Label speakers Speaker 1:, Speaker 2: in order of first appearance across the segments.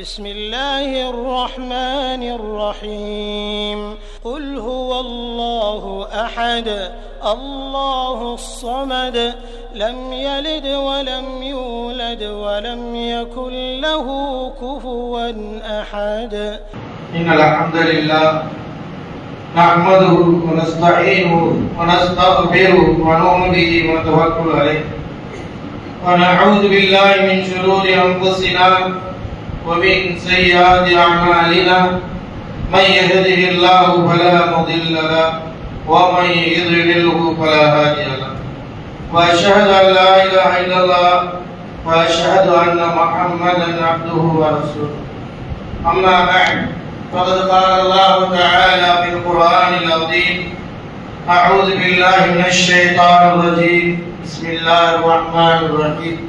Speaker 1: بسم الله الرحمن الرحيم. قل هو الله أحد الله الصمد لم يلد ولم يولد ولم يكن له كفوا أحد.
Speaker 2: إن الحمد لله نحمده ونستعينه ونستغفره ونؤمن به ونتوكل عليه. ونعوذ بالله من شرور أنفسنا ومن سيئات أعمالنا من يهده الله فلا مضل له ومن يضلله فلا هادي له وأشهد أن لا إله إلا الله وأشهد أن محمدا عبده ورسوله أما بعد فقد قال الله تعالى في القرآن العظيم أعوذ بالله من الشيطان الرجيم بسم الله الرحمن الرحيم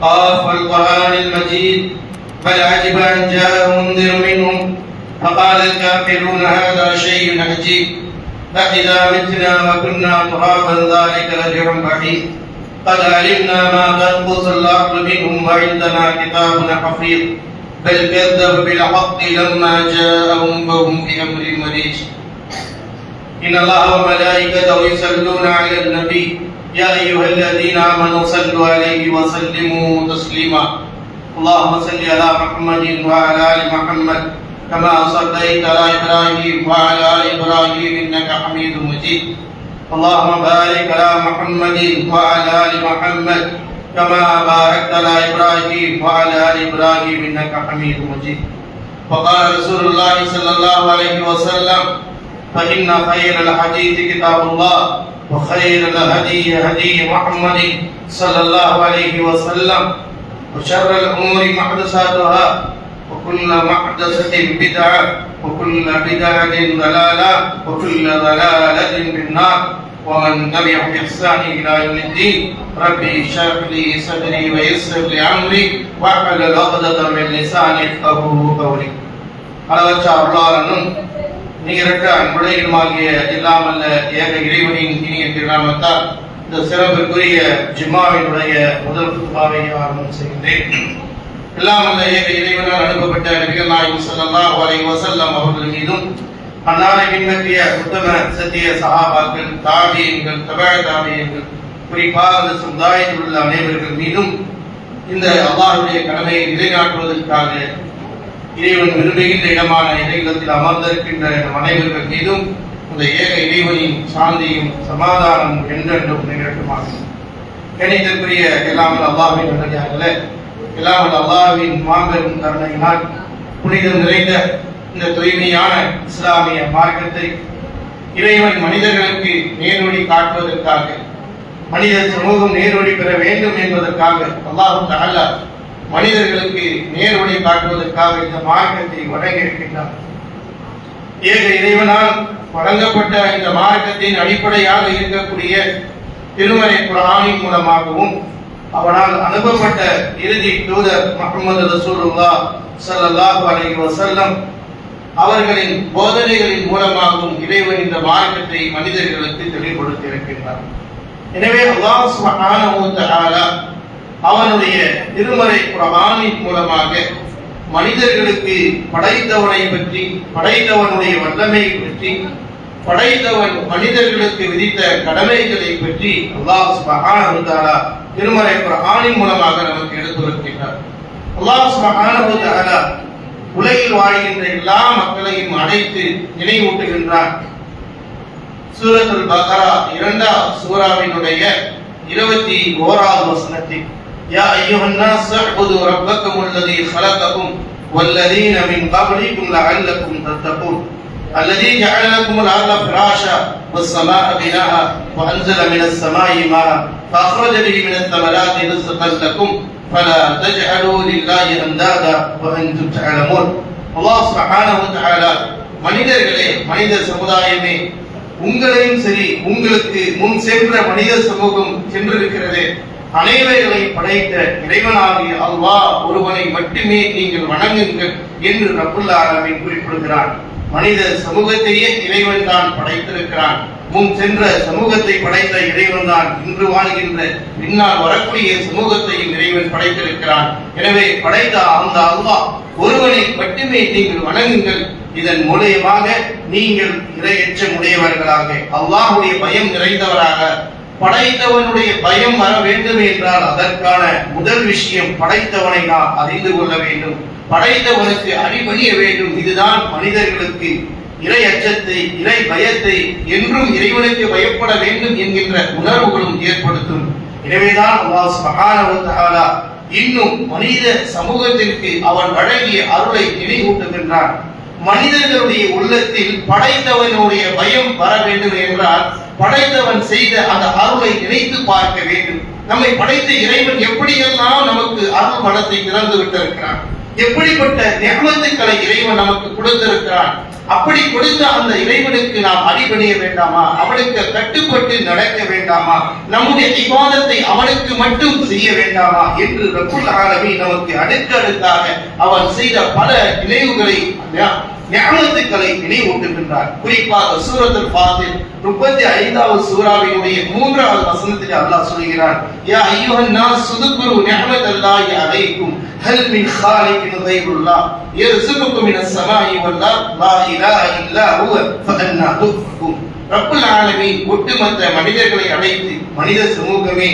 Speaker 2: قاف القرآن المجيد بل عجب أن جاء منذر منهم. فقال الكافرون هذا شيء عجيب. فإذا متنا وكنا ترابا ذلك رجع بعيد. قد علمنا ما تنقص الأرض منهم وعندنا كتاب حفيظ. بل كذبوا بالحق لما جاءهم فهم بأمر مريج إن الله وملائكته يصلون على النبي. يا أيها الذين آمنوا صلوا عليه وسلموا تسليما. اللهم صل على محمد وعلى آل محمد كما صليت على إبراهيم وعلى آل إبراهيم إنك حميد مجيد. اللهم بارك على محمد وعلى آل محمد كما باركت على إبراهيم وعلى آل إبراهيم إنك حميد مجيد. وقال رسول الله صلى الله عليه وسلم فإن خير الحديث كتاب الله وخير الهدي هدي محمد صلى الله عليه وسلم وشر الأمور محدثاتها وكل محدثة بدعة وكل بدعة ضلالة وكل ضلالة في النار ومن تبع بإحسان إلى يوم الدين ربي اشرح لي صدري ويسر لي أمري واحلل عقدة من لساني يفقهوا قولي அளவற்ற அருளாளனும் நிகரற்ற அன்புடையனுமாகிய இல்லாமல்ல ஏக இறைவனின் இனிய திருநாமத்தால் இந்த சிறப்புக்குரிய ஜிம்மாவினுடைய முதல் குத்துபாவை ஆரம்பம் செய்கின்றேன். இல்லாமல்ல ஏக இறைவனால் அனுப்பப்பட்ட நபிகள் நாயகம் செல்லல்லா வரை வசல்லாம் அவர்கள் மீதும் அன்னாரை பின்பற்றிய உத்தம சத்திய சகாபாக்கள் தாபியங்கள் தபா தாபியங்கள் குறிப்பாக அந்த சமுதாயத்தில் உள்ள அனைவர்கள் மீதும் இந்த அல்லாஹ்வுடைய கடமையை நிலைநாட்டுவதற்காக இறைவன் விரும்புகின்ற இடமான இறைவத்தில் அமர்ந்திருக்கின்ற நம் அனைவர்கள் மீதும் அந்த ஏக இறைவனின் சாந்தியும் சமாதானம் என்றென்றும் நிகழ்த்துமாக கணிதற்குரிய எல்லாமல் அல்லாவின் நல்லதாகல எல்லாமல் அல்லாவின் மாபெரும் கருணையினால் புனிதம் நிறைந்த இந்த தூய்மையான இஸ்லாமிய மார்க்கத்தை இறைவன் மனிதர்களுக்கு நேர்வழி காட்டுவதற்காக மனித சமூகம் நேர்வழி பெற வேண்டும் என்பதற்காக அல்லாஹும் தஆலா மனிதர்களுக்கு நேர்வழி காட்டுவதற்காக இந்த மார்க்கத்தை வழங்கியிருக்கின்றார் ஏக இறைவனால் வழங்கப்பட்ட இந்த மார்க்கத்தின் அடிப்படையாக இருக்கக்கூடிய திருமலை குரானின் மூலமாகவும் அவனால் அனுப்பப்பட்ட இறுதி தூதர் முகமது ரசூலுல்லா ஸல்லல்லாஹு அலி வசல்லம் அவர்களின் போதனைகளின் மூலமாகவும் இறைவன் இந்த மார்க்கத்தை மனிதர்களுக்கு தெளிவுபடுத்தி இருக்கின்றார் எனவே அல்லாஹ் சுப்ஹானஹு வ தஆலா அவனுடைய திருமறை குரானின் மூலமாக மனிதர்களுக்கு படைத்தவனை பற்றி படைத்தவனுடைய வல்லமையை பற்றி படைத்தவன் மனிதர்களுக்கு விதித்த கடமைகளை பற்றி அல்லாஹ் சுப்ஹானஹு திருமறை குரானின் மூலமாக நமக்கு எடுத்துரைக்கின்றார் அல்லாஹ் சுப்ஹானஹு வ உலகில் வாழ்கின்ற எல்லா மக்களையும் அழைத்து நினைவூட்டுகின்றார் சூரத்துல் பக்ரா இரண்டாம் சூராவினுடைய இருபத்தி ஓராவது வசனத்தில். யா ஐயுஹன் நாஸ் அஹ்புது ரப்பக்கும் அல்லதி خلقكم والذين من قبلكم لعلكم تتقون الذي جعل لكم الارض فراشا والسماء بناء وانزل من السماء ماء فأخرج به من الثمرات رزقا لكم فلا تجعلوا لله أندادا وأنتم تعلمون அல்லாஹ் சுப்ஹானஹு வ தஆலா மனிதர்களே மனித சமுதாயமே உங்களையும் சரி உங்களுக்கு முன் சென்ற மனித சமூகம் சென்றிருக்கிறது அனைவர்களை படைத்த இறைவனாகிய அல்லாஹ் ஒருவனை மட்டுமே நீங்கள் வணங்குங்கள் என்று ரப்புல் ஆலமீன் குறிப்பிடுகிறான். மனித சமூகத்தையே இறைவன் தான் படைத்திருக்கிறான். முன் சென்ற சமூகத்தை படைத்த இறைவன் தான் இன்று வாழ்கின்ற பின்னால் வரக்கூடிய சமூகத்தையும் இறைவன் படைத்திருக்கிறான். எனவே படைத்த அந்த அல்லாஹ் ஒருவனை மட்டுமே நீங்கள் வணங்குங்கள். இதன் மூலியமாக நீங்கள் இரையச்சம் உடையவர்களாக அல்லாஹுடைய பயம் நிறைந்தவராக படைத்தவனுடைய பயம் வர வேண்டும் என்றால் அதற்கான முதல் விஷயம் படைத்தவனை நாம் அறிந்து கொள்ள வேண்டும். படைத்தவனுக்கு அடிபணிய வேண்டும். இதுதான் மனிதர்களுக்கு இறை அச்சத்தை இறை பயத்தை என்றும் இறைவனுக்கு பயப்பட வேண்டும் என்கின்ற உணர்வுகளும் ஏற்படுத்தும். எனவேதான் அல்லாஹ் சுப்ஹானஹு இன்னும் மனித சமூகத்திற்கு அவன் வழங்கிய அருளை நினைவூட்டுகின்றான் மனிதர்களுடைய உள்ளத்தில் படைத்தவனுடைய பயம் வர வேண்டும் என்றால் படைத்தவன் செய்த அந்த அருளை நினைத்து பார்க்க வேண்டும். நம்மை படைத்த இறைவன் எப்படியெல்லாம் நமக்கு அருள் மனத்தை திறந்து விட்டிருக்கிறான்? எப்படிப்பட்ட நிகழ்த்துக்களை இறைவன் நமக்கு கொடுத்திருக்கிறான்? அப்படி கொடுத்த அந்த இறைவனுக்கு நாம் அடிபணிய வேண்டாமா? அவனுக்கு கட்டுப்பட்டு நடக்க வேண்டாமா? நம்முடைய விவாதத்தை அவனுக்கு மட்டும் செய்ய வேண்டாமா? என்று ரகுல் ஆலமீன் நமக்கு அடுக்கடுக்காக அவன் செய்த பல நினைவுகளை ஞானத்துக்களை நினைவூட்டுகின்றார். குறிப்பாக சூரத்தில் பாதில் முப்பத்தி ஐந்தாவது சூறாவினுடைய மூன்றாவது வசனத்தில் அல்லாஹ் சொல்கிறார் யா ஐயோன் நான் சுதுகுரு நிஅமத்தல்லாஹி அலைக்கும் ஹல் மின் ஹாலிக்கின் கைருல்லாஹ் யர்சுகுக்கும் சுகுக்கும் ஸமாஇ வல் அர்த் லா இலா இல்லா ஹுவ ஃபதன்னா துஃபகுன் ரப்புல் ஆலமீன் ஒட்டுமொத்த மனிதர்களை அழைத்து மனித சமூகமே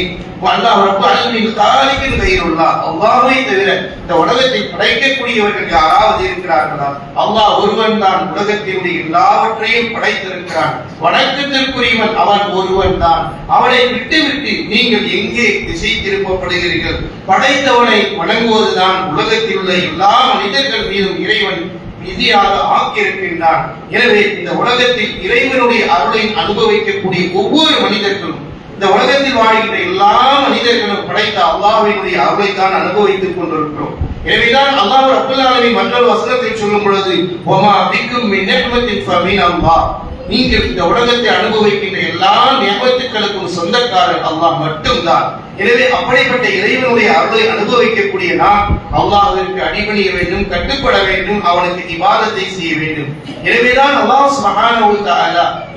Speaker 2: அல்லாஹ் ரப்பு ஆலமீன் காலிகின் கைருல்லாஹ் அல்லாஹ்வை தவிர இந்த உலகத்தை படைக்கக்கூடியவர்கள் யாராவது இருக்கிறார்களா? அல்லாஹ் ஒருவன் தான் உலகத்தினுடைய எல்லாவற்றையும் படைத்திருக்கிறான். வணக்கத்திற்குரியவன் அவன் ஒருவன் தான். அவனை விட்டுவிட்டு நீங்கள் எங்கே திசை திருப்பப்படுகிறீர்கள் படைத்தவனை வணங்குவதுதான் உலகத்தில் உள்ள எல்லா மனிதர்கள் மீதும் இறைவன் நிதியாக ஆக்கியிருக்கின்றான் எனவே இந்த உலகத்தில் இறைவனுடைய அருளை அனுபவிக்கக்கூடிய ஒவ்வொரு மனிதர்களும் இந்த உலகத்தில் வாழ்கின்ற எல்லா மனிதர்களும் படைத்த அல்லாஹினுடைய அருளை தான் அனுபவித்துக் கொண்டிருக்கிறோம். எனவேதான் அல்லாஹ் அப்துல்லாவின் மற்றொரு வசனத்தை சொல்லும் பொழுது ஒமா பிக்கும் மின் நிஅமத்தின் அல்லாஹ். நீங்கள் இந்த உலகத்தை அனுபவிக்கின்ற எல்லா நியமத்துக்களுக்கும் சொந்தக்காரர் அல்லாஹ் மட்டும்தான். எனவே அப்படிப்பட்ட இறைவனுடைய அருளை அனுபவிக்கக்கூடிய நாம் அல்லாஹ்விற்கு அடிபணிய வேண்டும் கட்டுப்பட வேண்டும் அவனுக்கு இவாதத்தை செய்ய வேண்டும். எனவேதான் அல்லாஹ் மகான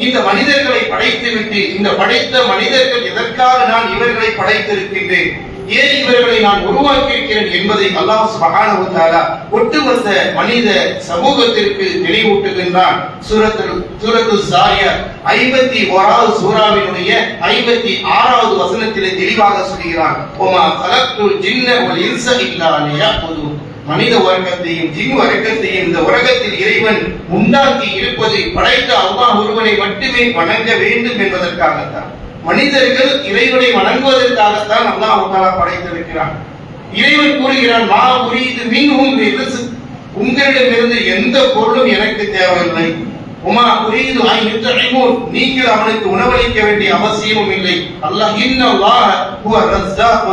Speaker 2: இந்த மனிதர்களை படைத்துவிட்டு இந்த படைத்த மனிதர்கள் எதற்காக நான் இவர்களை படைத்திருக்கின்றேன்? ஏன் இவர்களை நான் உருவாக்கியிருக்கிறேன் என்பதை அல்லாஹ் சுப்ஹானஹு தஆலா ஒட்டுமொத்த மனித சமூகத்திற்கு நினைவூட்டுகின்றான் சூரத்துல் சூரத்து ஜாரியா ஐம்பத்தி ஓராவது சூறாவினுடைய ஐம்பத்தி ஆறாவது வசனத்திலே தெளிவாக சொல்கிறான். ஒமா கலத்துல் ஜின்ன வல் இன்ச இல்லா லியஅபுது மனித வர்க்கத்தையும் ஜின் வர்க்கத்தையும் இந்த உலகத்தில் இறைவன் உண்டாக்கி இருப்பதை படைத்த அல்லாஹ் ஒருவனை மட்டுமே வணங்க வேண்டும் என்பதற்காகத்தான். மனிதர்கள் இறைவனை வணங்குவதற்காகத்தான் அல்லாஹ் தஆலா படைத்திருக்கிறான். இறைவன் கூறுகிறான் மா உரீது மீன் உங்களிடமிருந்து எந்த பொருளும் எனக்கு தேவையில்லை. உமா குறியீது ஆய் யுத்இமூன் நீங்கள் அவனுக்கு உணவளிக்க வேண்டிய அவசியமும் இல்லை. அல்லாஹ் இன்னல்லாஹ ஹுவ ரஸ்ஸாக்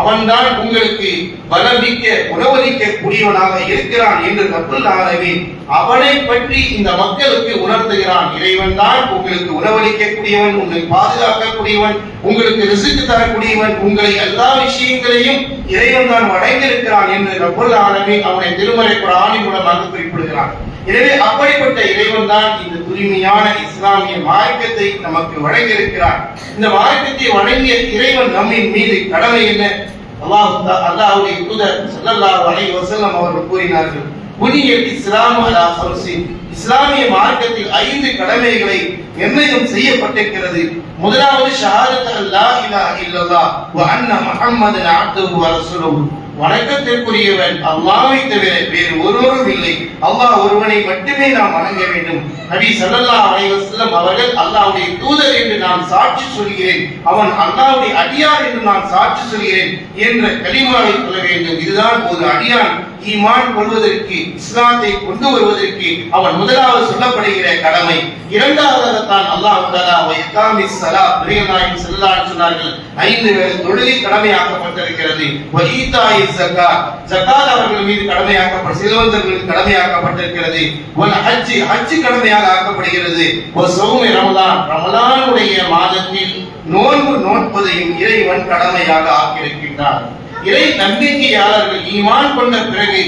Speaker 2: அவன்தான் உங்களுக்கு பலமிக்க உணவளிக்க கூடியவனாக இருக்கிறான் என்று ரப்புல் ஆலமீன். அவனை பற்றி இந்த மக்களுக்கு உணர்த்துகிறான். இறைவன் தான் உங்களுக்கு உணவளிக்க கூடியவன் உங்களை பாதுகாக்க கூடியவன் உங்களுக்கு ரிசுக்கு தரக்கூடியவன். உங்களை எல்லா விஷயங்களையும் இறைவன் தான் வழங்கியிருக்கிறான் என்று ரப்புல் ஆலமீன் அவனை திருமறை குரானின் மூலமாக குறிப்பிடுகிறான். எனவே அப்படிப்பட்ட இறைவன் தான் இந்த தூய்மையான இஸ்லாமிய மார்க்கத்தை நமக்கு வழங்கியிருக்கிறார். இந்த மார்க்கத்தை வழங்கிய இறைவன் நம்மின் மீது கடமை என்ன? அல்லாஹ் அல்லாஹுடைய தூதர் ஸல்லல்லாஹு அலைஹி வஸல்லம் அவர்கள் கூறினார்கள் புனியல் இஸ்லாம் அலா இஸ்லாமிய மார்க்கத்தில் ஐந்து கடமைகளை நிர்ணயம் செய்யப்பட்டிருக்கிறது. முதலாவது ஷஹாதத் அல்லாஹ் இலாஹ இல்லல்லாஹ் வ அன்ன முஹம்மதன் அப்துஹு வ ரசூலுஹு. வணக்கத்திற்குரியவன் அல்லாவை தவிர வேறு ஒருவரும் இல்லை. அல்லாஹ் ஒருவனை மட்டுமே நாம் வணங்க வேண்டும். நபி ஸல்லல்லாஹு அலைஹி அவர்கள் அல்லாவுடைய தூதர் என்று நான் சாட்சி சொல்கிறேன். அவன் அல்லாவுடைய அடியார் என்று நான் சாட்சி சொல்கிறேன் என்ற கலிமாவை சொல்ல வேண்டும். இதுதான் ஒரு அடியான். ஈமான் கொள்வதற்கு இஸ்லாத்தை கொண்டு வருவதற்கு அவன் முதலாவது சொல்லப்படுகிற கடமை. இரண்டாவதாகத்தான் அல்லாஹ் தஆலா வைகாமி பிரியநாயகம் ஸல்லல்லாஹு சொன்னார்கள் ஐந்து வேளை தொழுகை கடமையாக்கப்பட்டிருக்கிறது. வஈதாயி ஸகாத் ஜகாத் அவர்கள் மீது கடமையாக்கப்பட்ட செல்வந்தர்கள் கடமையாக்கப்பட்டிருக்கிறது. ஒன் ஹஜ் ஹஜ் கடமையாக ஆக்கப்படுகிறது. ஒரு சௌமி ரமலான் ரமலானுடைய மாதத்தில் நோன்பு நோன்பதையும் இறைவன் கடமையாக ஆக்கியிருக்கின்றான். இறை நம்பிக்கையாளர்கள் ஈமான் கொண்ட பிறகு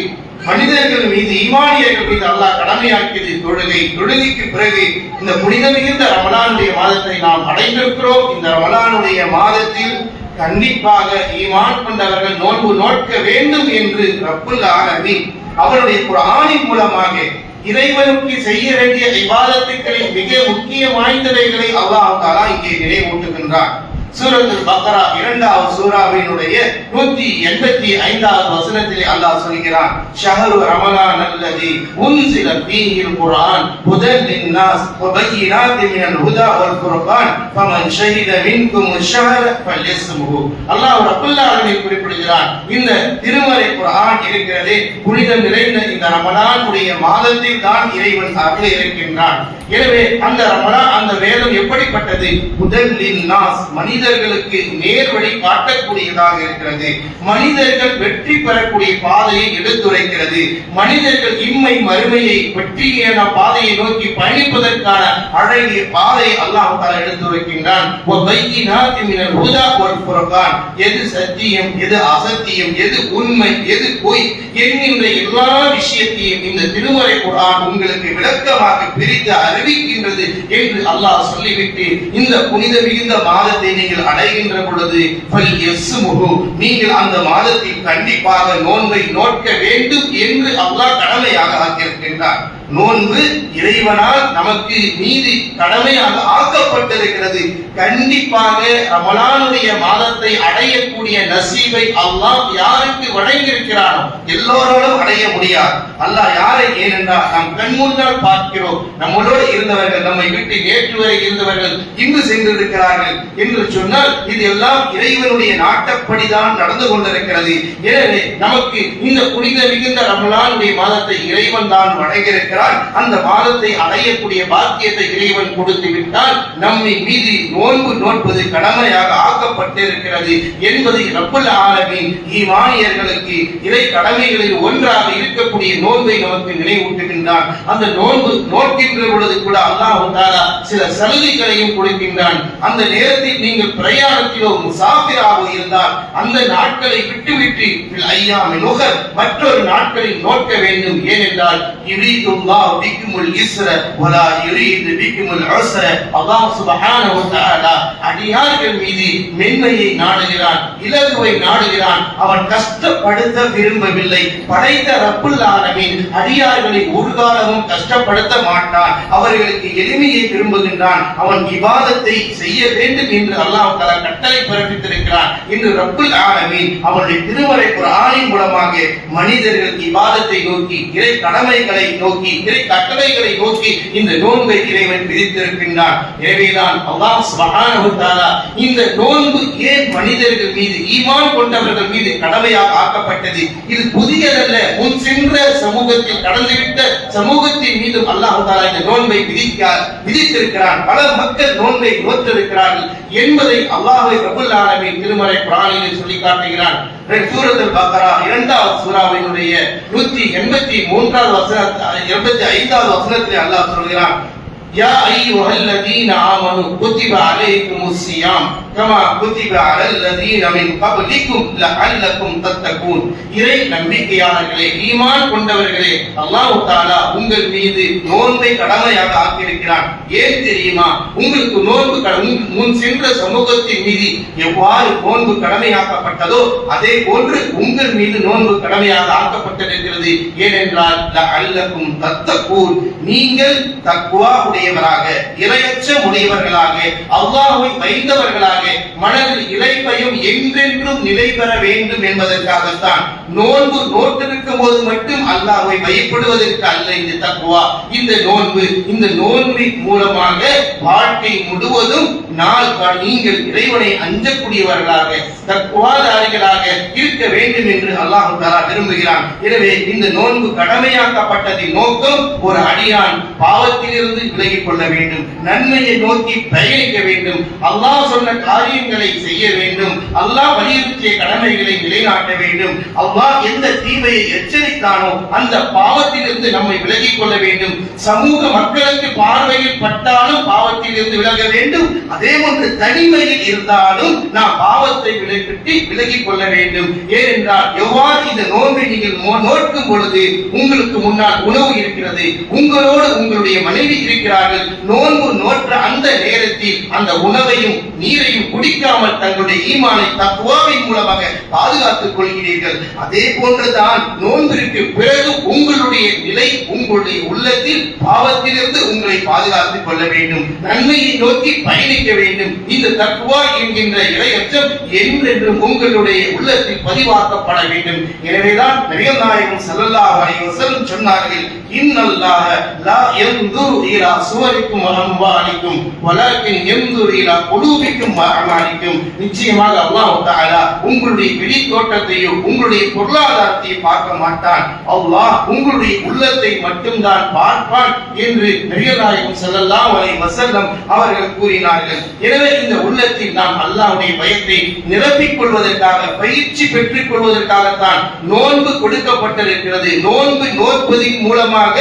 Speaker 2: மனிதர்கள் மீது ஈமானியர்கள் மீது அல்லாஹ் கடமையாக்கியது தொழுகை தொழுகைக்கு பிறகு இந்த புனித மிகுந்த ரமலானுடைய மாதத்தை நாம் அடைந்திருக்கிறோம். இந்த ரமலானுடைய மாதத்தில் கண்டிப்பாக ஈமான் கொண்டவர்கள் நோன்பு நோட்க வேண்டும் என்று ரப்புல் ஆரம்பி அவருடைய குர்ஆனின் மூலமாக இறைவனுக்கு செய்ய வேண்டிய இபாதத்துக்களில் மிக முக்கிய வாய்ந்தவைகளை அல்லாஹ் தஆலா இங்கே நினைவூட்டுகின்றார் சூரத்துல் பக்ரா இரண்டாவது சூராவினுடைய நூத்தி எண்பத்தி ஐந்தாவது வசனத்திலே அல்லாஹ் சொல்கிறான் ஷஹரு ரமலான் அல்லதி உன்சில ஃபீஹில் குர்ஆன் ஹுதல் லின்னாஸ் வ பய்யினாத்தின் மினல் ஹுதா வல் குர்ஆன் ஃபமன் ஷஹித மின்கும் ஷஹர ஃபல்யஸ்முஹு. அல்லாஹ் ரப்பல் ஆலமீன் குறிப்பிடுகிறான் இந்த திருமறை குர்ஆன் இருக்கிறதே புனிதம் நிறைந்த இந்த ரமலானுடைய மாதத்தில் தான் இறைவன் அருள இருக்கின்றான். எனவே அந்த ரமலான் அந்த வேதம் எப்படிப்பட்டது? முதலின் நாஸ் மனிதர்களுக்கு நேர்வழி காட்டக்கூடியதாக இருக்கிறது. மனிதர்கள் வெற்றி பெறக்கூடிய பாதையை எடுத்துரைக்கிறது. மனிதர்கள் இம்மை மறுமையை வெற்றியான பாதையை நோக்கி பயணிப்பதற்கான அழகிய பாதையை அல்லாஹ் தஆலா எடுத்துரைக்கின்றான். வ பையினாத்தி எது சத்தியம் எது அசத்தியம் எது உண்மை எது பொய் என்கின்ற எல்லா விஷயத்தையும் இந்த திருமறை குரான் உங்களுக்கு விளக்கமாக பிரித்து அறிவிக்கின்றது என்று அல்லாஹ் சொல்லிவிட்டு இந்த புனித மிகுந்த மாதத்தை நீங்கள் அடைகின்ற பொழுது நீங்கள் அந்த மாதத்தில் கண்டிப்பாக நோன்பை நோக்க வேண்டும் என்று அல்லாஹ் கடமையாக ஆக்கியிருக்கின்றார் நோன்பு இறைவனால் நமக்கு நீதி கடமையாக ஆக்கப்பட்டிருக்கிறது. கண்டிப்பாக ரமலானுடைய மாதத்தை அடையக்கூடிய நசீபை அல்லாஹ் யாருக்கு வழங்கியிருக்கிறானோ எல்லோராலும் அடைய முடியாது. அல்லாஹ் யாரை ஏனென்றால் நாம் கண்முன்னால் பார்க்கிறோம். நம்மளோடு இருந்தவர்கள் நம்மை விட்டு நேற்று வரை இருந்தவர்கள் இன்று சென்றிருக்கிறார்கள் என்று சொன்னால் இது எல்லாம் இறைவனுடைய நாட்டப்படிதான் நடந்து கொண்டிருக்கிறது. எனவே நமக்கு இந்த புனித மிகுந்த ரமலானுடைய மாதத்தை இறைவன் தான் வழங்கியிருக்கிறார் அந்த மாதத்தை அடையக்கூடிய பாக்கியத்தை இறைவன் கொடுத்து விட்டால் நம்மை மீது நோன்பு நோட்பது கடமையாக ஆக்கப்பட்டிருக்கிறது என்பதை ரப்பல் ஆலமின் ஈமானியர்களுக்கு இறை கடமைகளில் ஒன்றாக இருக்கக்கூடிய நோன்பை நமக்கு நினைவூட்டுகின்றான். அந்த நோன்பு நோக்கின்ற பொழுது கூட அல்லாஹ் தாரா சில சலுகைகளையும் கொடுக்கின்றான். அந்த நேரத்தில் நீங்கள் பிரயாணத்திலோ முசாஃபிராக இருந்தால் அந்த நாட்களை விட்டுவிட்டு ஐயா நுகர் மற்றொரு நாட்களில் நோக்க வேண்டும். ஏனென்றால் யுரீதுல்லாஹ் பிக்குமுல் இஸ்ர வலா யுரீது பிக்குமுல் உஸ்ர அல்லாஹ் சுப்ஹானஹு வ தஆலா அடியார்கள் மீது மென்மையை நாடுகிறான் இலகுவை நாடுகிறான். அவன் கஷ்டப்படுத்த விரும்பவில்லை. படைத்த ரப்புல் ஆலமீன் அடியார்களை ஒரு காலமும் கஷ்டப்படுத்த மாட்டான். அவர்களுக்கு எளிமையை விரும்புகின்றான். அவன் விவாதத்தை செய்ய வேண்டும் என்று அல்லாஹ் தலா கட்டளை பிறப்பித்திருக்கிறான். இன்று ரப்புல் ஆலமீன் அவனுடைய திருமறை குரானின் மூலமாக மனிதர்கள் விவாதத்தை நோக்கி இறை கடமைகளை நோக்கி இறை கட்டளைகளை நோக்கி இந்த நோன்பை இறைவன் விதித்திருக்கின்றான். எனவேதான் அல்லாஹ் சுப்ஹானஹு தஆலா இந்த நோன்பு ஏன் மனிதர்கள் மீது ஈமான் கொண்டவர்கள் மீது கடமையாக ஆக்கப்பட்டது? இது புதியதல்ல முன் சென்ற சமூகத்தில் கடந்துவிட்ட சமூகத்தின் மீதும் அல்லாஹ் தாலா இந்த நோன்பை விதிக்க விதித்திருக்கிறான். பல மக்கள் நோன்பை நோற்றிருக்கிறார்கள் என்பதை அல்லாஹை ரபுல் திருமலை திருமறை குர்ஆனிலே சொல்லி காட்டுகிறான். சூரத்தில் பக்ரா இரண்டாவது சூறாவினுடைய நூத்தி எண்பத்தி மூன்றாவது வசன எண்பத்தி ஐந்தாவது வசனத்திலே அல்லாஹ் சொல்கிறான் யா இறை நம்பிக்கையாளர்களே ஈமான் கொண்டவர்களே அல்லாஹ் தஆலா உங்கள் மீது நோன்பை கடமையாக ஆக்கியிருக்கிறான். ஏன் தெரியுமா? உங்களுக்கு நோன்பு முன்- சென்ற சமூகத்தின் மீது எவ்வாறு நோன்பு கடமையாக்கப்பட்டதோ அதே போன்று உங்கள் மீது நோன்பு கடமையாக ஆக்கப்பட்டிருக்கிறது. ஏனென்றால் லஅல்லக்கும் தத்தகூன். நீங்கள் தக்குவாவுடைய உடையவராக இரையற்ற உடையவர்களாக அல்லாஹ்வை வைந்தவர்களாக மனதில் இழைப்பையும் என்றென்றும் நிலை பெற வேண்டும் என்பதற்காகத்தான் நோன்பு நோட்டிருக்கும் போது மட்டும் அல்லாஹை பயப்படுவதற்கு அல்ல இந்த தக்குவா இந்த நோன்பு இந்த நோன்பின் மூலமாக வாழ்க்கை முழுவதும் நாள் நீங்கள் இறைவனை அஞ்சக்கூடியவர்களாக தக்குவாதாரிகளாக இருக்க வேண்டும் என்று அல்லாஹ் தஆலா விரும்புகிறான். எனவே இந்த நோன்பு கடமையாக்கப்பட்டதின் நோக்கம் ஒரு அடியான் பாவத்திலிருந்து விலகிக் கொள்ள வேண்டும் நன்மையை நோக்கி பயணிக்க வேண்டும் அல்லாஹ் சொன்ன காரியங்களை செய்ய வேண்டும் அல்லாஹ் வலியுறுத்திய கடமைகளை நிலைநாட்ட வேண்டும் அல்லாஹ் எந்த தீமையை எச்சரித்தானோ அந்த பாவத்திலிருந்து நம்மை விலகிக் கொள்ள வேண்டும் சமூக மக்களுக்கு பார்வையில் பட்டாலும் பாவத்திலிருந்து விலக வேண்டும் அதே போன்று தனிமையில் இருந்தாலும் நாம் பாவத்தை விலகிட்டு விலகிக் கொள்ள வேண்டும். ஏனென்றால் எவ்வாறு இந்த நோன்பை நீங்கள் நோக்கும் பொழுது உங்களுக்கு முன்னால் உணவு இருக்கிறது உங்களோடு உங்களுடைய மனைவி இருக்கிறார் இருக்கிறார்கள் நோன்பு நோற்ற அந்த நேரத்தில் அந்த உணவையும் நீரையும் குடிக்காமல் தங்களுடைய ஈமானை தக்குவாவின் மூலமாக பாதுகாத்துக் கொள்கிறீர்கள். அதே போன்றுதான் நோன்பிற்கு பிறகு உங்களுடைய நிலை உங்களுடைய உள்ளத்தில் பாவத்திலிருந்து உங்களை பாதுகாத்துக் கொள்ள வேண்டும். நன்மையை நோக்கி பயணிக்க வேண்டும். இந்த தக்குவா என்கின்ற இளையற்றம் என்றென்றும் உங்களுடைய உள்ளத்தில் பதிவாக்கப்பட வேண்டும். எனவேதான் நபிகள் நாயகம் செல்லல்லாஹ் அலைஹி சொன்னார்கள் இன்னல்லாக லா யன்துரு இலா சுவரிக்கும் வ வளர்க்கின் வலாக்கின் யன்துரு இலா என்றைக்கும் அமாலிக்கும் நிச்சயமாக அல்லாஹ் தாலா உங்களுடைய வெளித்தோட்டத்தையும் உங்களுடைய பொருளாதாரத்தையும் பார்க்க மாட்டான். அல்லாஹ் உங்களுடைய உள்ளத்தை மட்டும்தான் பார்ப்பான் என்று நபிகள் நாயகம் ஸல்லல்லாஹு அலைஹி அவர்கள் கூறினார்கள். எனவே இந்த உள்ளத்தில் நாம் அல்லாஹுடைய பயத்தை நிரப்பிக் கொள்வதற்காக பயிற்சி பெற்றுக் கொள்வதற்காகத்தான் நோன்பு கொடுக்கப்பட்டிருக்கிறது. நோன்பு நோற்பதின் மூலமாக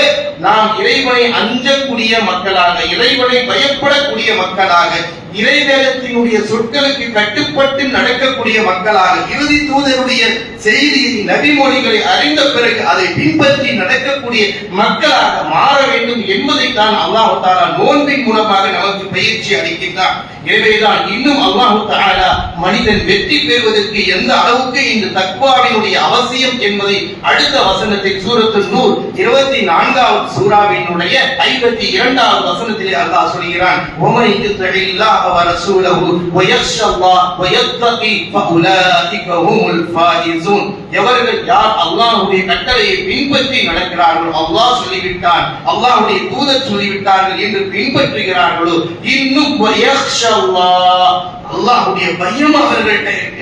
Speaker 2: நாம் இறைவனை அஞ்சக்கூடிய மக்களாக இறைவனை பயப்படக்கூடிய மக்களாக இறைவேதத்தினுடைய சொற்களுக்கு கட்டுப்பட்டு நடக்கக்கூடிய மக்களாக இறுதி தூதருடைய செய்தியை நபிமொழிகளை அறிந்த பிறகு அதை பின்பற்றி நடக்கக்கூடிய மக்களாக மாற வேண்டும் என்பதைத்தான் அல்லாஹ் நோன்பின் மூலமாக நமக்கு பயிற்சி அளிக்கின்றான். எனவேதான் இன்னும் அல்லாஹு தாலா மனிதன் வெற்றி பெறுவதற்கு எந்த அளவுக்கு இந்த தக்வாவினுடைய அவசியம் என்பதை அடுத்த வசனத்தில் சூரத்து நூல் இருபத்தி நான்காவது சூறாவினுடைய ஐம்பத்தி இரண்டாவது வசனத்திலே அல்லாஹ் சொல்கிறான் ஒமனிக்கு தழில்லா அவர் சூழகு வயஷல்லா வயத்தகி ஃபஉலாதிக ஹுமுல் எவர்கள் யார் அல்லாஹ்வுடைய கட்டளையை பின்பற்றி நடக்கிறார்களோ அல்லாஹ் சொல்லிவிட்டான் அல்லாஹ்வுடைய தூதர் சொல்லிவிட்டார்கள் என்று பின்பற்றுகிறார்களோ இன்னும் வயஷ் ইনশাআল্লাহ। அல்லாஹ்வுடைய பயம்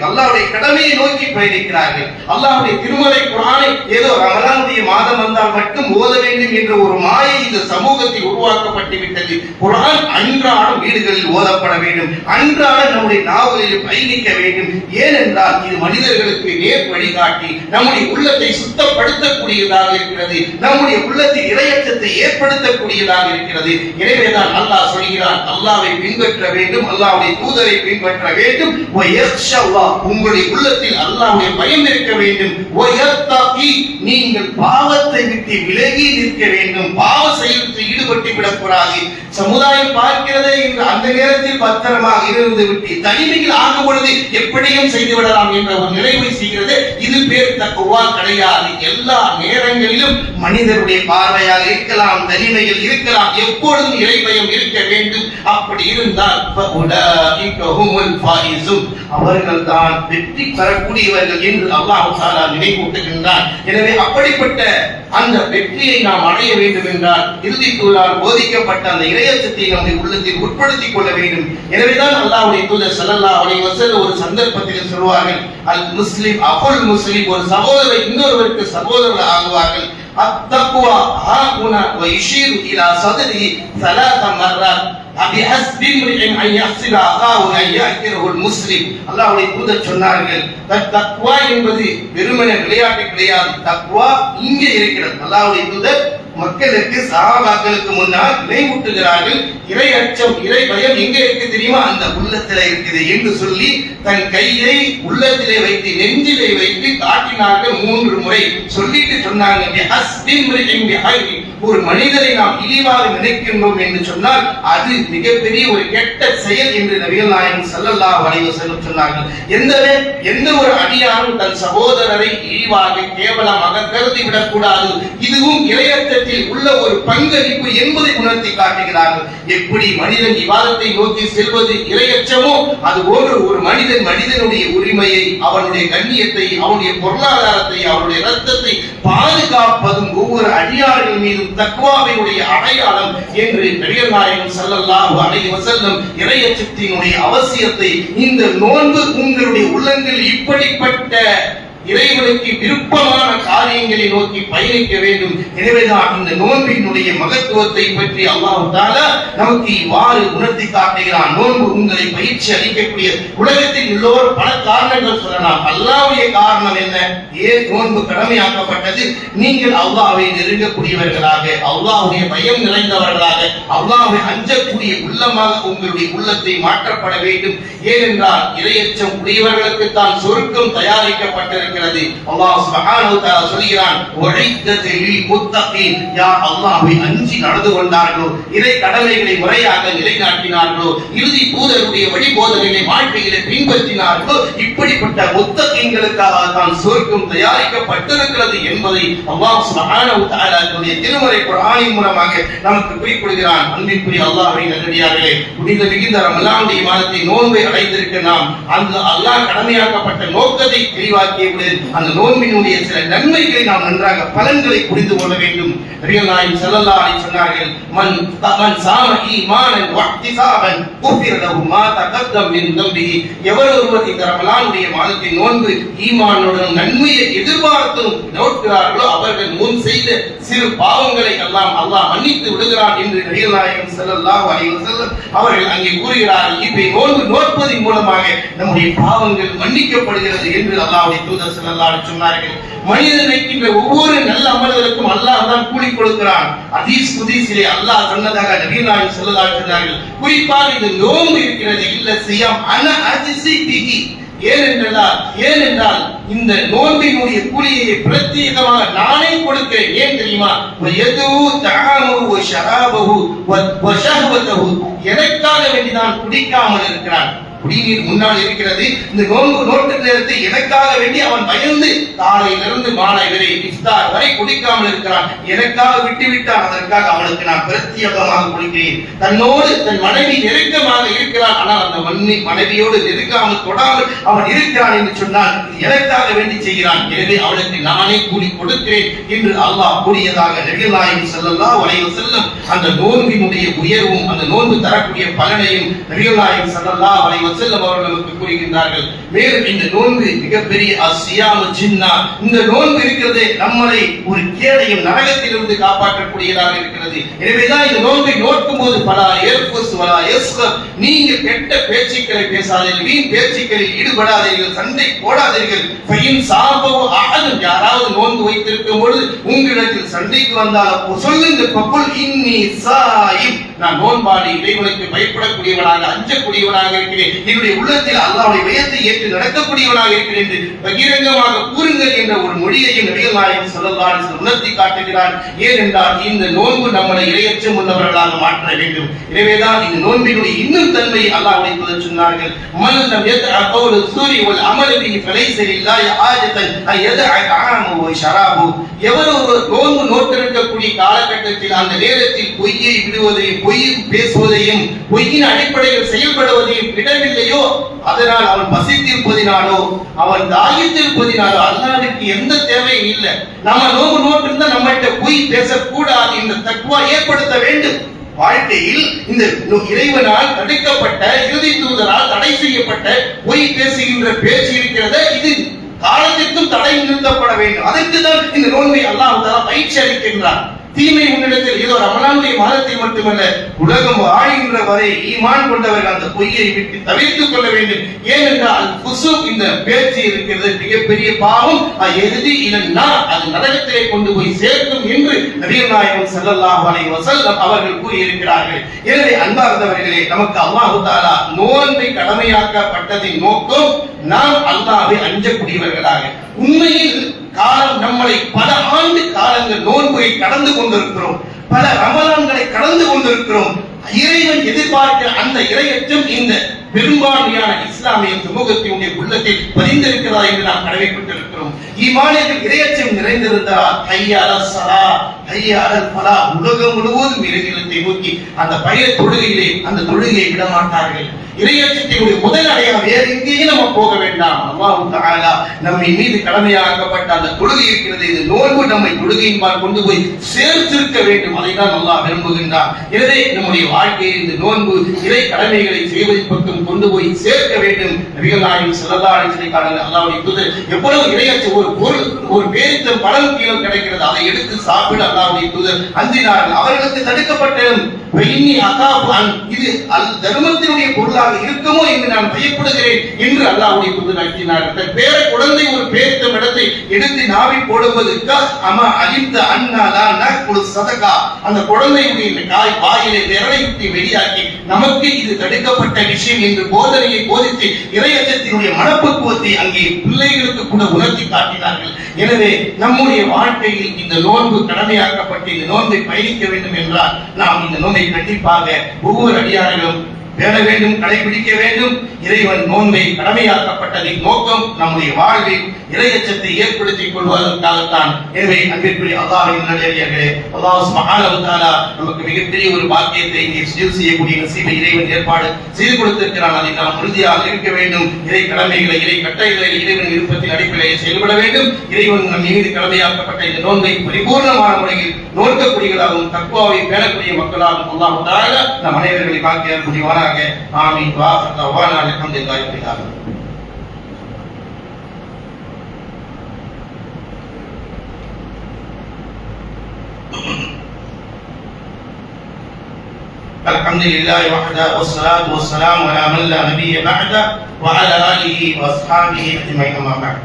Speaker 2: அல்லாஹுடைய கடமையை நோக்கி பயணிக்கிறார்கள். அல்லாஹுடைய திருமலை குரானை ஏதோ ரமலானுடைய மாதம் வந்தால் மட்டும் ஓத வேண்டும் என்ற ஒரு மாயை இந்த சமூகத்தில் உருவாக்கப்பட்டு விட்டது. குரான் அன்றாடம் வீடுகளில் ஓதப்பட வேண்டும். அன்றாடம் நம்முடைய நாவலில் பயணிக்க வேண்டும். ஏனென்றால் இது மனிதர்களுக்கு நேர் வழிகாட்டி நம்முடைய உள்ளத்தை சுத்தப்படுத்தக்கூடியதாக இருக்கிறது. நம்முடைய உள்ளத்தில் இரையச்சத்தை ஏற்படுத்தக்கூடியதாக இருக்கிறது. எனவேதான் அல்லாஹ் சொல்கிறான் அல்லாவை பின்பற்ற வேண்டும். அல்லாவுடைய தூதரை பின்பற்ற வேண்டும். வயக்ஷா உங்களுடைய உள்ளத்தில் அல்லாஹ்வுடைய பயம் இருக்க வேண்டும். வயத்தகி. நீங்கள் பாவத்தை விட்டு விலகி நிற்க வேண்டும். பாவ செயலில் ஈடுபட்டு விடக்கூடாது. சமுதாயம் பார்க்கிறது என்று அந்த நேரத்தில் பத்திரமாக இருந்து விட்டு தனிமையில் ஆகும் பொழுது எப்படியும் செய்து விடலாம் என்ற ஒரு நிலைமை செய்கிறது இது பேர் தக்குவா கிடையாது. எல்லா நேரங்களிலும் மனிதருடைய பார்வையாக இருக்கலாம் தனிமையில் இருக்கலாம் எப்பொழுதும் இறைபயம் இருக்க வேண்டும். அப்படி இருந்தால் அவர்கள் தான் வெற்றி பெறக்கூடியவர்கள் என்று அல்லாஹு தாலா நினைவூட்டுகின்றார் எனவே அப்படிப்பட்ட அந்த வெற்றியை நாம் அடைய வேண்டும் என்றால் இறுதிக்குள்ளால் போதிக்கப்பட்ட அந்த இறை இறையச்சத்தை நம்முடைய உள்ளத்தில் உட்படுத்திக் கொள்ள வேண்டும் எனவேதான் அல்லாஹ்வுடைய தூதர் ஸல்லல்லாஹு அலைஹி வஸல்லம் ஒரு சந்தர்ப்பத்தில் சொல்வார்கள் அல் முஸ்லிம் அபுல் முஸ்லிம் ஒரு சகோதரர் இன்னொருவருக்கு சகோதரர் ஆகுவார்கள் அத்தக்வா ஹாகுனா வ யுஷீரு இலா சதரி ثلاث مرات அபிஹஸ்பி இம்ரிஇன் அன் யஹ்சில அகாஹு அன் யாக்கிரஹுல் முஸ்லிம் அல்லாஹ்வுடைய தூதர் சொன்னார்கள் தக்- தக்வா என்பது வெறுமனே விளையாட்டு கிடையாது தக்வா இங்கே இருக்கிறது அல்லாஹ்வுடைய தூதர் மக்களுக்கு சஹாபாக்களுக்கு முன்னால் நினைவூட்டுகிறார்கள் இறை அச்சம் இறை பயம் எங்க இருக்கு தெரியுமா? அந்த உள்ளத்துல இருக்குது என்று சொல்லி தன் கையை உள்ளத்திலே வைத்து நெஞ்சிலே வைத்து காட்டினார்கள் மூன்று முறை. சொல்லிட்டு சொன்னாங்க ஒரு மனிதரை நாம் இழிவாக நினைக்கின்றோம் என்று சொன்னால் அது மிகப்பெரிய ஒரு கெட்ட செயல் என்று நபிகள் நாயகம் செல்லல்லா வளைவு வஸல்லம் சொன்னார்கள். எந்த எந்த ஒரு அடியாரும் தன் சகோதரரை இழிவாக கேவலமாக கருதி விடக்கூடாது இதுவும் இளையத்தத்தில் உள்ள ஒரு பங்களிப்பு என்பதை உணர்த்தி காட்டுகிறார்கள். எப்படி மனிதன் விவாதத்தை நோக்கி செல்வது இளையச்சமோ அது போன்று ஒரு மனிதன் மனிதனுடைய உரிமையை அவனுடைய கண்ணியத்தை அவனுடைய பொருளாதாரத்தை அவனுடைய ரத்தத்தை பாதுகாப்பதும் ஒவ்வொரு அடியார்கள் மீதும் தக்குவாவினுடைய அடையாளம் என்று நபிகள் நாயகம் ஸல்லல்லாஹு அலைஹி வஸல்லம் இறையச்சத்தினுடைய அவசியத்தை இந்த நோன்பு உங்களுடைய உள்ளங்களில் இப்படிப்பட்ட இறைவனுக்கு விருப்பமான காரியங்களை நோக்கி பயணிக்க வேண்டும் எனவேதான் இந்த நோன்பினுடைய மகத்துவத்தை பற்றி அல்லாஹு தாலா நமக்கு இவ்வாறு உணர்த்தி காட்டுகிறான். நோன்பு உங்களை பயிற்சி அளிக்கக்கூடிய உலகத்தில் எல்லோரும் பல காரணங்கள் சொல்லலாம். அல்லாவுடைய காரணம் என்ன? ஏன் நோன்பு கடமையாக்கப்பட்டது? நீங்கள் அல்லாவை நெருங்கக்கூடியவர்களாக அல்லாவுடைய பயம் நிறைந்தவர்களாக அல்லாவை அஞ்சக்கூடிய உள்ளமாக உங்களுடைய உள்ளத்தை மாற்றப்பட வேண்டும். ஏனென்றால் இரையச்சம் உடையவர்களுக்கு தான் சொருக்கம் தயாரிக்கப்பட்டிருக்கிறது. அல்லாஹ் சுப்ஹானஹு வ தஆலா சொல்கிறான் உழைத்தது லில் முத்தகீன் யா அல்லாஹ்வை அஞ்சி நடந்து கொண்டார்களோ இறை கடமைகளை முறையாக நிலைநாட்டினார்களோ இறுதி தூதருடைய வழிபோதனை வாழ்க்கையிலே பின்பற்றினார்களோ இப்படிப்பட்ட முத்தகீன்களுக்காக தான் சொர்க்கம் தயாரிக்கப்பட்டிருக்கிறது என்பதை அல்லாஹ் சுப்ஹானஹு வ தன்னுடைய திருமறை குர்ஆனின் மூலமாக நமக்கு குறிப்பிடுகிறான். அன்பிற்குரிய அல்லாஹ்வை நல்லடியார்களே புனித மிகுந்த ரமலானுடைய மாதத்தை நோன்பை அடைந்திருக்க நாம் அந்த அல்லாஹ் கடமையாக்கப்பட்ட நோக்கத்தை தெளிவாக்கியவுடன் அந்த நோன்பினுடைய சில நன்மைகளை நாம் நன்றாக பலன்களை புரிந்து கொள்ள வேண்டும். நபிகள் நாயகம் ஸல்லல்லாஹு சொன்னார்கள் மன் மன் சாம ஈமானன் வஹ்திசாபன் குஃபிர லஹு மா தகத்தம் மின் தம்பிஹி எவர் ஒருவர் இந்த ரமலானுடைய மாதத்தை நோன்பு ஈமானுடன் நன்மையை எதிர்பார்த்தும் நோக்கிறார்களோ அவர்கள் முன் செய்த சிறு பாவங்களை எல்லாம் அல்லாஹ் மன்னித்து விடுகிறான் என்று நபிகள் நாயகம் ஸல்லல்லாஹு அலைஹி அவர்கள் அங்கே கூறுகிறார்கள். இப்படி நோன்பு நோற்பதின் மூலமாக நம்முடைய பாவங்கள் மன்னிக்கப்படுகிறது என்று அல்லாஹுடைய தூதர் ஸல்லல்லாஹு சொன்னார்கள் மனிதன் வைக்கின்ற ஒவ்வொரு நல்ல அமல்களுக்கும் அல்லாஹ் தான் கூலி கொடுக்கிறான். அதீஸ் குதீஸிலே அல்லாஹ் சொன்னதாக நபிகள் நாயகம் ஸல்லல்லாஹு அலைஹி சொன்னார்கள் குறிப்பாக இந்த நோன்பு இருக்கிறது. இல்ல செய்யாம் அன அஜிசி ஏனென்றால் ஏனென்றால் இந்த நோன்பினுடைய கூலியை பிரத்யேகமாக நானே கொடுக்கிறேன். ஏன் தெரியுமா? எதுவும் தகாமு ஷராபஹு எனக்காக வேண்டி நான் குடிக்காமல் இருக்கிறான். குடிநீர் முன்னால் இருக்கிறது. இந்த நோன்பு நோட்டு நேரத்தை எனக்காக வேண்டி அவன் பயந்து காலையிலிருந்து மாலை வரை இஃப்தார் வரை குடிக்காமல் இருக்கிறான். எனக்காக விட்டு விட்டான் அதற்காக அவனுக்கு நான் பிரத்யேகமாக குடிக்கிறேன். தன்னோடு தன் மனைவி நெருக்கமாக இருக்கிறான் ஆனால் அந்த மண்ணி மனைவியோடு நெருக்காமல் தொடாமல் அவன் இருக்கிறான் என்று சொன்னால் எனக்காக வேண்டி செய்கிறான். எனவே அவனுக்கு நானே கூலி கொடுக்கிறேன் என்று அல்லாஹ் கூறியதாக நெடுநாயகம் செல்லல்லா ஸல்லல்லாஹு செல்லும் அந்த நோன்பினுடைய உயர்வும் அந்த நோன்பு தரக்கூடிய பலனையும் நெடுநாயகம் செல்லல்லா ஸல்லல்லாஹு வசல்லம் அவர்கள் நமக்கு கூறுகின்றார்கள். மேலும் இந்த நோன்பு மிகப்பெரிய அசியாம ஜின்னா. இந்த நோன்பு இருக்கிறதே நம்மளை ஒரு கேடையும் நரகத்திலிருந்து காப்பாற்றக்கூடியதாக இருக்கிறது. எனவேதான் இந்த நோன்பை நோக்கும் போது பல ஏற்பஸ் வலா எஸ்கர் நீங்க கெட்ட பேச்சுக்களை பேசாதீர்கள். வீண் பேச்சுக்களில் ஈடுபடாதீர்கள். சண்டை போடாதீர்கள். ஃபைன் சாபவோ அகதும் யாராவது நோன்பு வைத்திருக்கும் பொழுது உங்களிடத்தில் சண்டைக்கு வந்தால் அப்போ சொல்லுங்க. பப்புல் இன்னி சாயிப் நான் நோன்பாடி இறைவனுக்கு பயப்படக்கூடியவனாக அஞ்சக்கூடியவனாக இருக்கிறேன். என்னுடைய உள்ளத்தில் அல்லாவுடைய பயத்தை ஏற்று நடக்கக்கூடியவனாக இருக்கிறேன் என்று பகிரங்கமாக கூறுங்கள் என்ற ஒரு மொழியையும் நபிகள் நாயகம் சொல்லலாம் உணர்த்தி காட்டுகிறார். ஏனென்றால் இந்த நோன்பு நம்மளை இரையச்சம் உள்ளவர்களாக மாற்ற வேண்டும். எனவேதான் இந்த நோன்பினுடைய இன்னும் தன்மையை அல்லாஹ் வைப்பது சொன்னார்கள். மன் லம் யதஅ கௌல சூரி வல் அமல் பிஹி ஃபலைஸ லில்லாஹி எது அன் ஷராபோ. எவர் ஒரு நோன்பு நோட்டிருக்கக்கூடிய காலகட்டத்தில் அந்த நேரத்தில் பொய்யை விடுவதையும் பொய் பேசுவதையும் பொய்யின் அடிப்படையில் செயல்படுவதையும் இல்லையோ? அதனால் அவன் பசித்திருப்பதினாலோ அவன் தாகித்திருப்பதினாலோ அல்லாவிற்கு எந்த தேவையும் இல்லை. நம்ம நோம்பு நோட்டு இருந்தா நம்மகிட்ட பொய் பேசக்கூடாது இந்த தக்குவா ஏற்படுத்த வேண்டும். வாழ்க்கையில் இந்த இறைவனால் தடுக்கப்பட்ட இறுதி தூதரால் தடை செய்யப்பட்ட பொய் பேசுகின்ற பேச்சு இருக்கிறத இது காலத்திற்கும் தடை நிறுத்தப்பட வேண்டும். அதற்கு தான் இந்த நோன்பை அல்லாஹ் பயிற்சி அளிக்கின்றார் தீமை உன்னிடத்தில். ஏதோ ரமலானுடைய மாதத்தை மட்டுமல்ல உலகம் வாழ்கின்ற வரை ஈமான் கொண்டவர்கள் அந்த பொய்யை விட்டு தவிர்த்துக் கொள்ள வேண்டும். ஏனென்றால் குசு இந்த பேச்சு இருக்கிறது. மிகப்பெரிய பாவம். எருதி இல்லைன்னா அது நரகத்திலே கொண்டு போய் சேர்க்கும் என்று நபிகள் நாயகம் ஸல்லல்லாஹு அலைஹி வஸல்லம் அவர்கள் கூறியிருக்கிறார்கள். எனவே அன்பார்ந்தவர்களே நமக்கு அல்லாஹு தாலா நோன்பை கடமையாக்கப்பட்டதின் நோக்கம் நாம் அல்லாவை அஞ்சக்கூடியவர்களாக. உண்மையில் காலம் நம்மளை பல ஆண்டு காலங்கள் நோன்பை கடந்து கொண்டிருக்கிறோம். பல ரமலான்களை கடந்து கொண்டிருக்கிறோம். இறைவன் எதிர்பார்க்கிற அந்த இரையற்றம் இந்த பெரும்பான்மையான இஸ்லாமிய சமூகத்தினுடைய உள்ளத்தில் பதிந்திருக்கிறதா என்று நாம் கடமைப்பட்டிருக்கிறோம். ஈமானியர்கள் இரையச்சம் நிறைந்திருந்தால் ஐயால சலா ஐயால பலா உலகம் முழுவதும் இறைநிலத்தை நோக்கி அந்த பய தொழுகையிலே அந்த தொழுகையை விட மாட்டார்கள் இறையச்சத்தினுடைய முதல் அடையாளம் வேறு எங்கேயும் நம்ம போக வேண்டாம். அல்லாஹ் தஆலா நம்மை மீது கடமையாக்கப்பட்ட அந்த தொழுகை இருக்கிறது. இது நோன்பு நம்மை தொழுகையின்பால் கொண்டு போய் சேர்த்திருக்க வேண்டும். அதை தான் அல்லாஹ் எனவே நம்முடைய வாழ்க்கையில் இந்த நோன்பு இறை கடமைகளை செய்வதை பக்கம் கொண்டு போய் சேர்க்க வேண்டும். நபிகள் நாயகம் ஸல்லல்லாஹு அலைஹி வஸல்லம் எவ்வளவு இறையச்ச ஒரு பொருள் ஒரு பேரித்த பழம் கீழம் கிடைக்கிறது. அதை எடுத்து சாப்பிட அல்லாவுடைய துது அஞ்சினார்கள். அவர்களுக்கு தடுக்கப்பட்டது இது தர்மத்தினுடைய பொருளாக இருக்குமோ என்று நான் பயப்படுகிறேன் என்று அல்லாஹுடைய தூதர் அஞ்சினார்கள் தன் பேர குழந்தை ஒரு பேரித்த இடத்தை எடுத்து நாவி போடுவதற்கு அம்மா அழிந்த அண்ணா நான் நக்குழு சதகா. அந்த குழந்தையுடைய இந்த காய் வாயிலை விரலை வெளியாக்கி நமக்கு இது தடுக்கப்பட்ட விஷயம் என்று போதனையை போதித்து இறையச்சத்தினுடைய மனப்பக்குவத்தை அங்கே பிள்ளைகளுக்கு கூட உணர்த்தி காட்டினார்கள். எனவே நம்முடைய வாழ்க்கையில் இந்த நோன்பு கடமையாக்கப்பட்டு இந்த நோன்பை பயணிக்க வேண்டும் என்றால் நாம் இந்த நோன்பை கண்டிப்பாக ஒவ்வொரு அடியார்களும் பேண வேண்டும் கடைபிடிக்க வேண்டும். இறைவன் நோன்பை கடமையாக்கப்பட்டதின் நோக்கம் நம்முடைய வாழ்வில் இறையச்சத்தை ஏற்படுத்திக் கொள்வதற்காகத்தான். எனவே அன்பிற்குரிய அல்லாஹின் நல்லடியார்களே அல்லாஹ் சுப்ஹானஹு நமக்கு மிகப்பெரிய ஒரு பாக்கியத்தை இங்கே சீர் செய்யக்கூடிய நசீபை இறைவன் ஏற்பாடு செய்து கொடுத்திருக்கிறான். அதை நாம் உறுதியாக இருக்க வேண்டும். இறை கடமைகளை இறை கட்டைகளை இறைவன் விருப்பத்தின் அடிப்படையில் செயல்பட வேண்டும். இறைவன் நம் மீது கடமையாக்கப்பட்ட இந்த நோன்பை பரிபூர்ணமான முறையில் நோக்கக்கூடியவர்களாகவும் தக்குவாவை பேணக்கூடிய மக்களாகவும் அல்லாஹ் தஆலா நம் அனைவர்களை பாக்கிய புரிவானாக ஆமீன் வா தவானா அல்ஹம்துலில்லாஹி ரப்பில் ஆலமீன் الحمد لله وحده والصلاة والسلام على من لا نبي بعده وعلى آله وأصحابه أجمعين أما بعد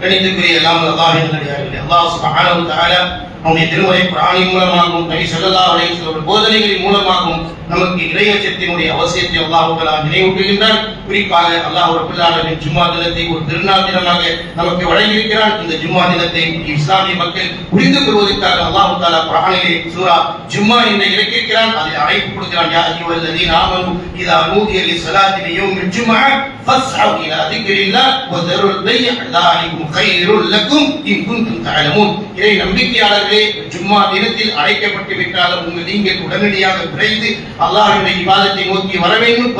Speaker 2: கணித்துக்குரிய எல்லாம் அல்லாஹின் நல்லடியார்களே அல்லாஹ் சுப்ஹானஹு வ தஆலா அவனுடைய திருமறை பிராணி மூலமாகவும் நபி சல்லா அலைவர்கள் போதனைகளின் மூலமாகவும் நமக்கு இறையச்சத்தினுடைய அவசியத்தை அல்லாஹுகளா நினைவுகின்றார் குறிப்பாக அல்லாஹ் ரபுல்லாலின் ஜும்மா தினத்தை ஒரு திருநாள் தினமாக நமக்கு வழங்கியிருக்கிறான். இந்த ஜும்மா தினத்தை இஸ்லாமிய மக்கள் புரிந்து கொள்வதற்காக அல்லாஹு தாலா பிராணிலே சூரா ஜும்மா என்ன இறக்கியிருக்கிறான் அதை அழைப்பு கொடுக்கிறான் யா ஐயுவல்லதி நாமனு இதா நூதியலி சலாத்தின் யௌமில் ஜும்மா ஃபஸ்ஹவு இலா திக்ரில்லா வதருல் பைஅ தாலிகும் கைருல் லக்கும் இன் குன்தும் தஅலமூன். இறை நம்பிக்கையாளர்கள் ஜும்மா தினத்தில் அழைக்கப்பட்டு விட்டாலும் உங்கள் நீங்கள் உடனடியாக விரைந்து அல்லாஹ்வுடைய விவாதத்தை நோக்கி வர வேண்டும்.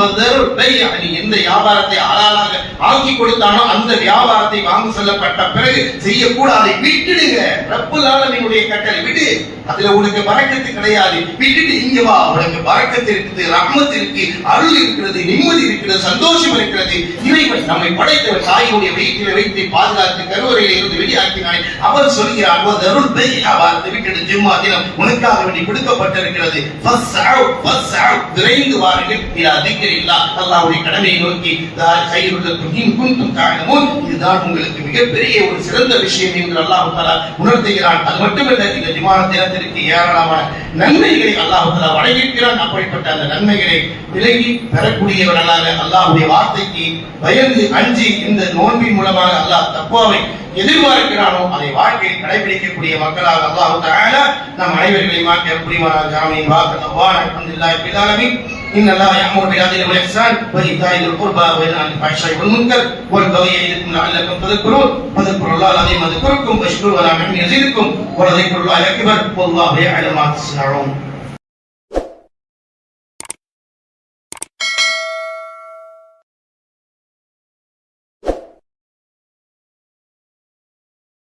Speaker 2: நீ எந்த வியாபாரத்தை ஆளாளாக ஆக்கி கொடுத்தானோ அந்த வியாபாரத்தை வாங்கி செல்லப்பட்ட பிறகு செய்யக்கூடாதை. விட்டுடுங்க. ரப்புல் ஆலமினுடைய கட்டளை விடு. அதுல உனக்கு பறக்கத்து கிடையாது. விட்டுட்டு இங்க வா. உனக்கு பறக்கத்து இருக்குது ரஹ்மத் இருக்கு அருள் இருக்கிறது நிம்மதி இருக்கிறது சந்தோஷம் இருக்கிறது. இறைவன் நம்மை படைத்தவர் தாயினுடைய வயிற்றில் வைத்து பாதுகாத்து கருவறையில் இருந்து வெளியாக்கினாய். அவர் சொல்கிறார் "வ தருல் பைஅ வார்த்தை விட்டுட்டு ஜும்மா தினம் உனக்காக வேண்டி கொடுக்கப்பட்டிருக்கிறது. விரைந்து வாருங்கள் இலா இல்லா அல்லாவுடைய கடமையை நோக்கி தால் கைருல்லக்கும் இன் இதுதான் உங்களுக்கு மிகப்பெரிய ஒரு சிறந்த விஷயம் என்று அல்லாஹ் உணர்த்துகிறான். அது மட்டுமல்ல இந்த ஜும்மா மனிதனுக்கு ஏராளமான நன்மைகளை அல்லாஹுல வழங்கியிருக்கிறான். அப்படிப்பட்ட அந்த நன்மைகளை விலகி பெறக்கூடியவர்களாக அல்லாஹுடைய வார்த்தைக்கு பயந்து அஞ்சி இந்த நோன்பின் மூலமாக அல்லாஹ் தக்குவாவை எதிர்பார்க்கிறானோ அதை வாழ்க்கையில் கடைபிடிக்கக்கூடிய மக்களாக அல்லாஹு தஆலா நம் அனைவர்களையும் மாற்ற புரிவானாக ஆமீன் வாக்கு அல்லாஹ் அல்ஹம்துலில்லாஹி ரப்பில் إن الله يأمر بالعدل والإحسان وإيتاء ذي القربى وينهى عن الفحشاء والمنكر والبغي يعظكم لعلكم تذكرون. فاذكروا الله العظيم يذكركم واشكروا على نعمه يزدكم ولذكر الله أكبر والله يعلم ما تصنعون.